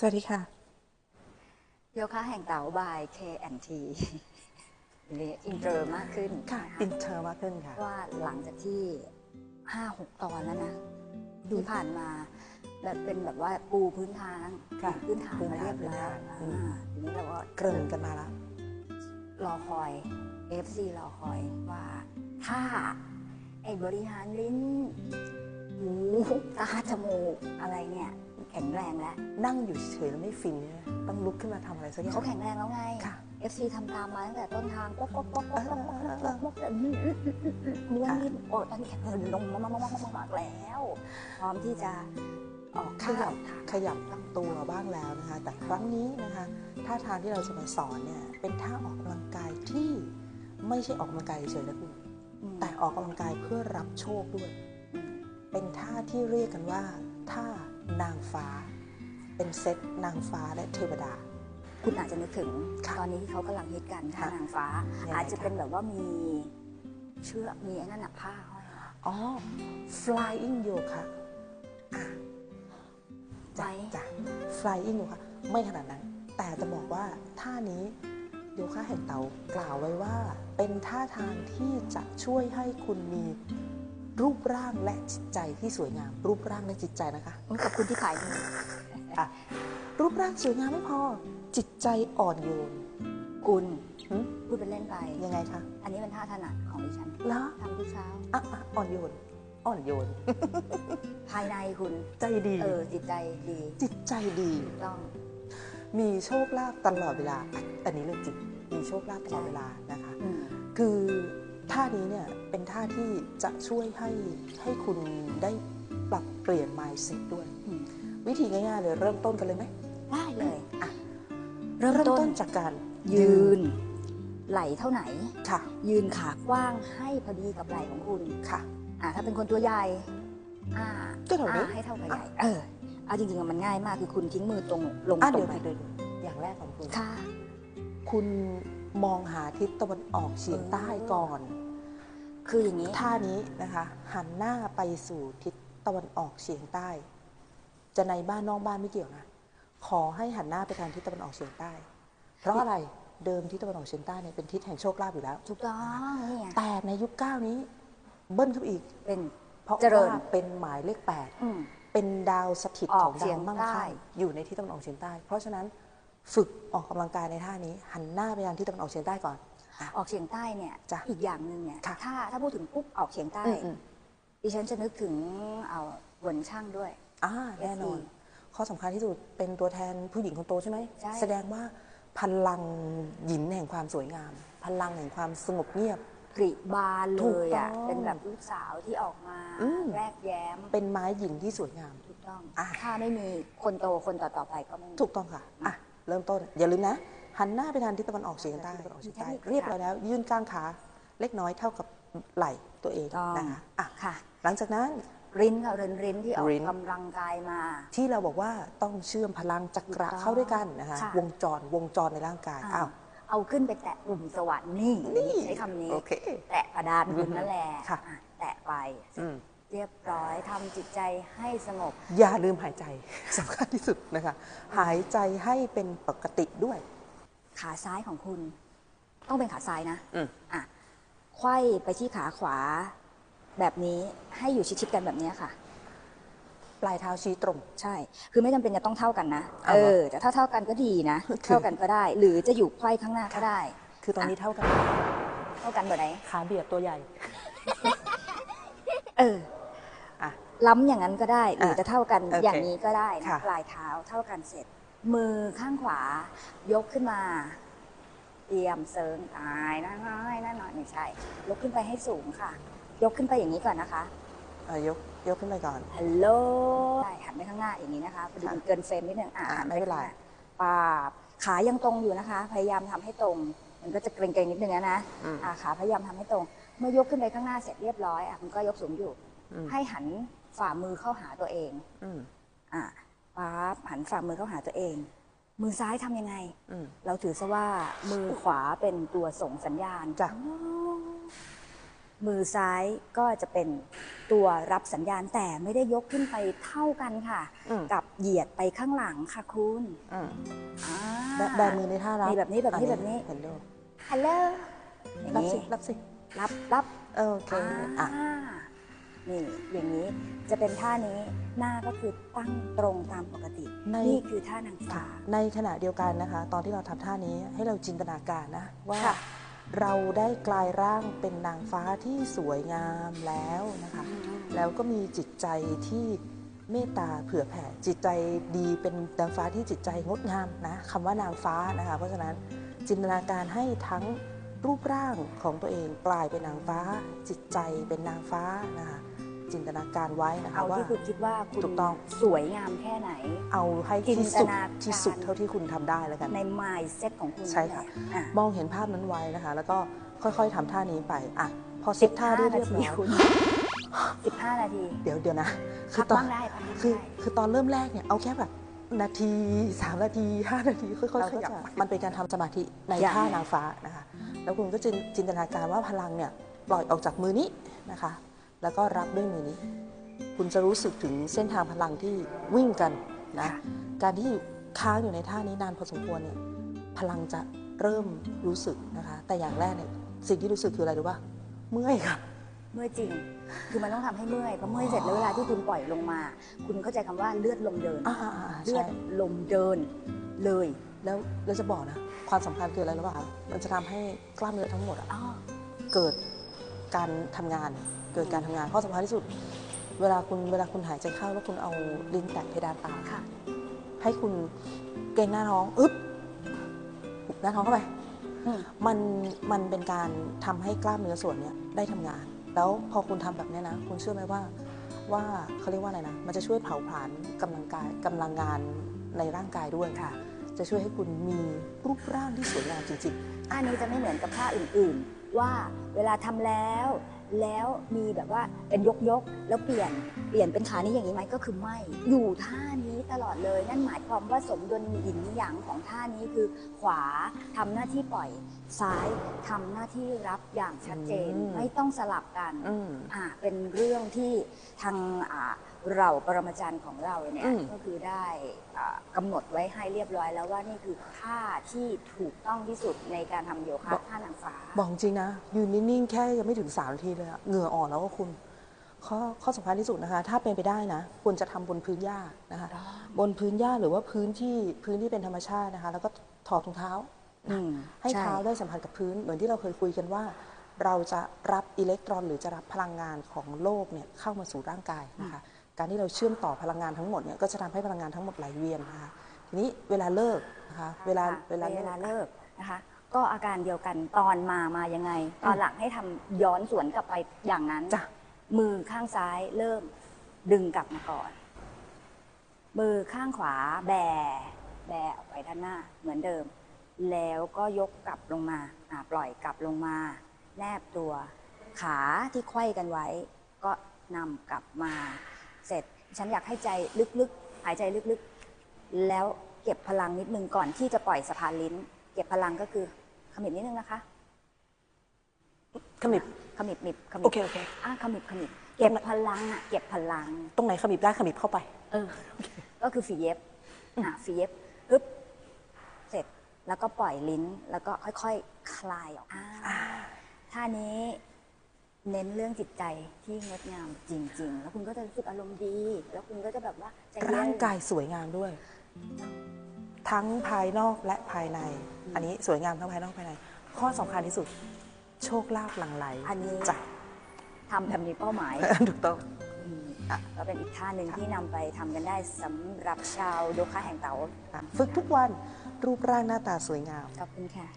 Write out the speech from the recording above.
สวัสดีค่ะ โยคะแห่งเต๋าบาย K&T นี่อินเตอร์มากขึ้นค่ะ อินเทอร์มากขึ้นค่ะ ว่าหลังจากที่ห้าหกตอนแล้วนะที่ผ่านมาแบบเป็นแบบว่าปูพื้นฐานค่ะพื้นฐานพื้นมาฐานเรียบร้อยพื้นฐานอืมอ่าทีนี้เราก็เกริ่นกันมาแล้วรอคอย FC รอคอยว่าถ้าไอ้บริหารลิ้นหูตาจมูกอะไรเนี่ย แข็งแรงแล้ว นั่งอยู่เฉยๆแล้วไม่ฟินเนี่ยต้องลุกขึ้นมาทำอะไรสักอย่าง เขาแข็งแรงแล้วไง ค่ะ FC ทำตามมาตั้งแต่ต้นทางป๊อกป๊อกป๊อกป๊อกป๊อกป๊อกป๊อกป๊อกป๊อกแต่ม้วนนี่โอ้ตอนนี้แข็งแรงลงมากๆๆๆๆแล้ว พร้อมที่จะออกขข้ายับวทางขยับตัวบ้างแล้วนะคะ แต่ครั้งนี้นะคะท่าทางที่เราจะมาสอนเนี่ยเป็นท่าออกกำลังกายที่ไม่ใช่ออกกำลังกายเฉยๆนะคุณอืมแต่ออกกำลังกายเพื่อรับโชคด้วยอืมเป็นท่าที่เรียกกันว่าท่า นางฟ้า เป็นเซตนางฟ้าและเทวดา คุณอาจจะนึกถึงค่ะตอนนี้ที่เขากำลังฮิตกันท่าค่ะนางฟ้ายังไงอาจจะเป็นแบบว่ามีเชือกมีไอ้นั่นน่ะผ้าห้อยอ๋อ flying yoga อะไว้จ้ะ flying yoga ไม่ขนาดนั้น แต่จะบอกว่าท่านี้โยคะแห่งเตากล่าวไว้ว่า เป็นท่าทางที่จะช่วยให้คุณมี รูปร่างและจิตใจที่สวยงาม รูปร่างและจิตใจนะคะอุ๊ยขอบคุณที่ขายดีอะรูปร่างสวยงามไม่พอ จิตใจอ่อนโยนคุณหึพูดเป็นเล่นไปยังไงคะอันนี้เป็นท่าถนัดของดิฉันแล้วทำทุกเช้าอะอะอ่อนโยนอ่อนโยน ภายในคุณใจดีเออจิตใจดี จิตใจดีถูกต้องมีโชคลาภตลอดเวลาอะอันนี้เรื่องจริงมีโชคลาภตลอดเวลานะคะอืมคือ ท่านี้เนี่ยเป็นท่าที่จะช่วยให้ให้คุณได้ปรับเปลี่ยน mindset ด้วยอืมวิธีง่ายๆเลยเริ่มต้นกันเลยไหมได้เลยอะเริ่มต้นจากการยืน ไหลเท่าไหนค่ะ ยืนขากว้างให้พอดีกับไหล่ของคุณค่ะอ่าถ้าเป็นคนตัวใหญ่อ่าก็เท่านี้อ่ให้เท่ากับใหญ่เออเอาจริงๆอะมันง่ายมากคือคุณทิ้งมือตรงลงอะตรเดี๋ยงวไปเดี๋ยวเดี๋ยวอย่างแรกของคุณค่ะ คุณ มองหาทิศตะวันออกเฉียงใต้ก่อน คืออย่างนี้ท่านี้นะคะ หันหน้าไปสู่ทิศตะวันออกเฉียงใต้ จะในบ้านนอกบ้านไม่เกี่ยวนะขอให้หันหน้าไปทางทิศตะวันออกเฉียงใต้ เพราะอะไรเดิมทิศตะวันออกเฉียงใต้เนี่ยเป็นทิศแห่งโชคลาภอยู่แล้วถูกต้องนี่ไงแต่ในยุคเก้านี้ เบิ้ลขึ้นไปอีกเป็นเพราะเจริญว่าเป็นหมายเลขแปดอืมเป็นดาวสถิตอขออกงเฉีดาวยงมั่งใต้คั่งอยู่ในทิศตะวันออกเฉียงใต้ เพราะฉะนั้น ฝึกออกกำลังกายในท่านี้ หันหน้าไปทางทิศตะวันออกเฉียงใต้ก่อนอะออกเฉียงใต้เนี่ยจ้ะอีกอย่างหนึ่งเนี่ยค่ะถ้าถ้าพูดถึงปุ๊บออกเฉียงใต้อืมอืมดิฉันจะนึกถึงเอาหวนช่างด้วยอ่าแน่นอน SE ข้อสำคัญที่สุดเป็นตัวแทนผู้หญิงคนโตใช่ไหมใช่แสดงว่าพลังหยินแห่งความสวยงาม พลังแห่งความสงบเงียบกริบานเลยอะถูกต้องเป็นแบบลูกสาวที่ออกมาอืมแรกแย้ม เป็นไม้หญิงที่สวยงามถูกต้องอะถ้าไม่มีคนโตคนต่อต่อๆไปก็ไม่มีถูกต้องค่ะอะ เริ่มต้น อย่าลืมนะ หันหน้าไปทางทิศตะวันออกเฉียงใต้มีเทคนิคเรียบร้อยแล้ว ยื่นกลางขาเล็กน้อยเท่ากับไหล่ตัวเองต้องนะคะอะค่ะ หลังจากนั้นริ้นค่ะรินริ้นที่ออกริ้นกำลังกายมา ที่เราบอกว่าต้องเชื่อมพลังจักระถูกต้องเข้าด้วยกันนะคะค่ะวงจรวงจรในร่างกายอ้าวเอาขึ้นไปแตะปุ่มสวรรค์นี่นี่ใช้คำนี้โอเคแตะกระดานคุณนั่นแหละค่ะอะแตะไปอืม เรียบร้อยทำจิตใจให้สงบ อย่าลืมหายใจสำคัญที่สุดนะคะ หายใจให้เป็นปกติด้วย ขาซ้ายของคุณ ต้องเป็นขาซ้ายนะอืม อะไขว้ไปที่ขาขวา แบบนี้ให้อยู่ชิดๆกันแบบนี้ค่ะ ปลายเท้าชี้ตรง ใช่ คือไม่จำเป็นจะต้องเท่ากันนะ เอาเอเหรออ แต่ถ้าเท่ากันก็ดีนะ คือ เท่ากันก็ได้ หรือจะอยู่ไขว้ข้างหน้าก็ได้ คือตอนนี้เท่ากัน เท่ากันแบบไหน ขาเบียดตัวใหญ่ เออ อะ ล้ำอย่างนั้นก็ได้หรือจะเท่ากันโอเคอย่างนี้ก็ได้นะค่ะปลายเท้าเท่ากันเสร็จ มือข้างขวายกขึ้นมาเตรียมเซิงตายนั่นน้อยนั่นน้อยไม่ใช่ยกขึ้นไปให้สูงค่ะ ยกขึ้นไปอย่างนี้ก่อนนะคะอะยกยกขึ้นไปก่อนฮัลโหลใช่หันไปข้างหน้าอย่างนี้นะคะพอดีค่ะมันเกินเฟรมนิดนึงอะอะหัไม่เป็นไรข้างหาปาบขายังตรงอยู่นะคะ พยายามทำให้ตรง มันก็จะเกรงๆนิดนึงนะนะอืมอะขาพยายามทำให้ตรง เมื่อยกขึ้นไปข้างหน้าเสร็จเรียบร้อยอะคุณก็ยกสูงอยู่อืม ให้หันฝ่ามือเข้าหาตัวเองอืมอะปั๊บหันฝ่ามือเข้าหาตัวเอง มือซ้ายทำยังไงอืมเราถือซะว่ามือขวาเป็นตัวส่งสัญญาณจ้ะมือซ้ายก็จะเป็นตัวรับสัญญาณแต่ไม่ได้ยกขึ้นไปเท่ากันค่ะอืมกับเหยียดไปข้างหลังค่ะคุณอืมอ่าแบแบมือในท่ารับนี่แบบนี้แบบนี้อัแบบนี้เห็นดูฮัลโหลอย่างรับนี้สิรับสิรับรับโอเคอะอ่า นี่อย่างนี้จะเป็นท่านี้หน้าก็คือตั้งตรงตามปกติ ใน นี่คือท่านางฟ้า ในขณะเดียวกันนะคะ ตอนที่เราทำท่านี้ให้เราจินตนาการนะว่าค่ะ เราได้กลายร่างเป็นนางฟ้าที่สวยงามแล้วนะคะ แล้วก็มีจิตใจที่เมตตาเผื่อแผ่จิตใจดีเป็นนางฟ้าที่จิตใจงดงามนะคำว่านางฟ้านะคะ เพราะฉะนั้นจินตนาการให้ทั้งรูปร่างของตัวเองกลายเป็นนางฟ้า จิตใจเป็นนางฟ้านะคะ จินตนาการไว้นะคะเอาว่าที่คุณคิดว่าคุณถูกต้องสวยงามแค่ไหน เอาให้จิที่นตสุดนาการที่สุดเท่าที่คุณทำได้แล้วกัน ใน mindset ของคุณใช่ค่ะนั่นแหลอะ มองเห็นภาพนั้นไว้นะคะ แล้วก็ค่อยๆทำท่านี้ไปอะพอเซ็ตท่าได้เรียบร้อยคุณสิบห้านาที เดี๋ยวเดี๋ยวนะ คืพัอกตอนบ้างได้พักบ้างคือได้คือตอนเริ่มแรกเนี่ยเอาแค่แบบนาทีสามนาทีห้านาทีค่อยๆขยับมันเป็นการทำสมาธิในอย่างท่านางฟ้านะคะ แล้วคุณก็จินจินตนาการว่าพลังเนี่ยปล่อยออกจากมือนี้นะคะ แล้วก็รับด้วยมือนี้ คุณจะรู้สึกถึงเส้นทางพลังที่วิ่งกันนะการที่อยู่ค้างอยู่ในท่านี้นานพอสมควรเนี่ยพลังจะเริ่มรู้สึกนะคะ แต่อย่างแรกเนี่ยสิ่งที่รู้สึกคืออะไรรู้ป่ะเมื่อยค่ะเมื่อยจริง คือมันต้องทำให้เมื่อยพอเมื่อยเสร็จแล้วเวลาที่คุณปล่อยลงมา คุณเข้าใจคำว่าเลือดลมเดินอ่าอ่าอ่าเลือใช่ดลมเดินเลยแล้วเราจะบอกนะความสำคัญคืออะไรรู้ป่ะมันจะทำให้กล้ามเนื้อทั้งหมดอะอ๋อเกิด การทำงานเกิดการทำงานข้อสำคัญที่สุด เวลาคุณเวลาคุณหายใจเข้าแล้วคุณเอาลิ้นแตะเพดานปากค่ะให้คุณเกรงหน้าท้องอึ๊บหุบหน้าท้องเข้าไปอืมมันมันเป็นการทำให้กล้ามเนื้อส่วนเนี้ยได้ทำงาน แล้วพอคุณทำแบบเนี้ยนะ คุณเชื่อไหมว่าว่าเขาเรียกว่าอะไรนะ มันจะช่วยเผาผลาญกำลังกายกำลังงานในร่างกายด้วยค่ะ จะช่วยให้คุณมีรูปร่างที่สวยงามจริงท่านี้จะไม่เหมือนกับท่าอื่นๆ ว่าเวลาทำแล้ว แล้วมีแบบว่าเป็นยกยกๆแล้วเปลี่ยนเปลี่ยนเป็นขานี้อย่างนี้ไหมก็คือไม่อยู่ท่านี้ตลอดเลย นั่นหมายความว่าสมดุลหยินหยางของท่านี้คือ ขวาทำหน้าที่ปล่อยซ้ายทำหน้าที่รับอย่างชัดเจนอืมไม่ต้องสลับกันๆอืมอ่าเป็นเรื่องที่ทางอ่าเราปรมาจารย์ของเราเนี่ยอืมก็คือได้อ่ากำหนดไว้ให้เรียบร้อยแล้วว่านี่คือท่าที่ถูกต้องที่สุดในการทำโยคะท่านางฟ้าบอกจริงนะยืนนิ่งๆแค่ยังไม่ถึงสามนาทีเลยอะเหงื่ออ่อนแล้วก็คุณข้อข้อสำคัญที่สุดนะคะ ถ้าเป็นไปได้นะควรจะทำบนพื้นหญ้านะคะ บนพื้นหญ้าหรือว่าพื้นที่พื้นที่เป็นธรรมชาตินะคะ แล้วก็ถอดรองเท้าอืมให้ช่เท้าได้สัมผัสกับพื้น เหมือนที่เราเคยคุยกันว่า เราจะรับอิเล็กตรอนหรือจะรับพลังงานของโลกเนี่ยเข้ามาสู่ร่างกายนะคะ การที่เราเชื่อมต่อพลังงานทั้งหมดเนี่ยก็จะทำให้พลังงานทั้งหมดไหลเวียนนะคะทีนี้เวลาเลิกนะคะเวลาค่ะเวลาเวลาเลิกเลิกนะคะ ก็อาการเดียวกันตอนมามายังไง ตอนหลังให้ทำย้อนสวนกลับไปอย่างนั้นจ้ะมือข้างซ้ายเริ่มดึงกลับมาก่อน มือข้างขวาแบแบออกไปด้านหน้าเหมือนเดิม แล้วก็ยกกลับลงมาอ่าปล่อยกลับลงมา แนบตัว ขาที่ไขว้กันไว้ ก็นำกลับมา เสร็จ ฉันอยากให้ใจลึกๆ หายใจลึกๆ แล้วเก็บพลังนิดนึงก่อนที่จะปล่อยสะพานลิ้น เก็บพลังก็คือขมิบนิดนึงนะคะขมิบขมิบมิบขมิบโอเคโอเคอะขมิบขมิบเก็บพลังอะเก็บพลัง ตรงไหนขมิบได้ขมิบเข้าไป เออ ก็คือฝีเย็บอะฝีเย็บปึ๊บเสร็จแล้วก็ปล่อยลิ้นแล้วก็ค่อย ๆ คลายออกอ่าท่านี้ เน้นเรื่องจิตใจที่งดงามจริง ๆ แล้วคุณก็จะรู้สึกอารมณ์ดี แล้วคุณก็จะแบบว่าใจเย็นร่างกายสวยงามด้วย ทั้งภายนอกและภายใน อันนี้สวยงามทั้งภายนอกภายใน ข้อสำคัญที่สุด โชคลาภหลั่งไหลอันนี้ จ้ะ ทำแบบมีเป้าหมาย ถูกต้อง อืมก็เป็นอีกท่าหนึ่งที่นำไปทำกันได้สำหรับชาวโยคะแห่งเต๋าฝึกทุกวันรูปร่างหน้าตาสวยงาม ขอบคุณค่ะ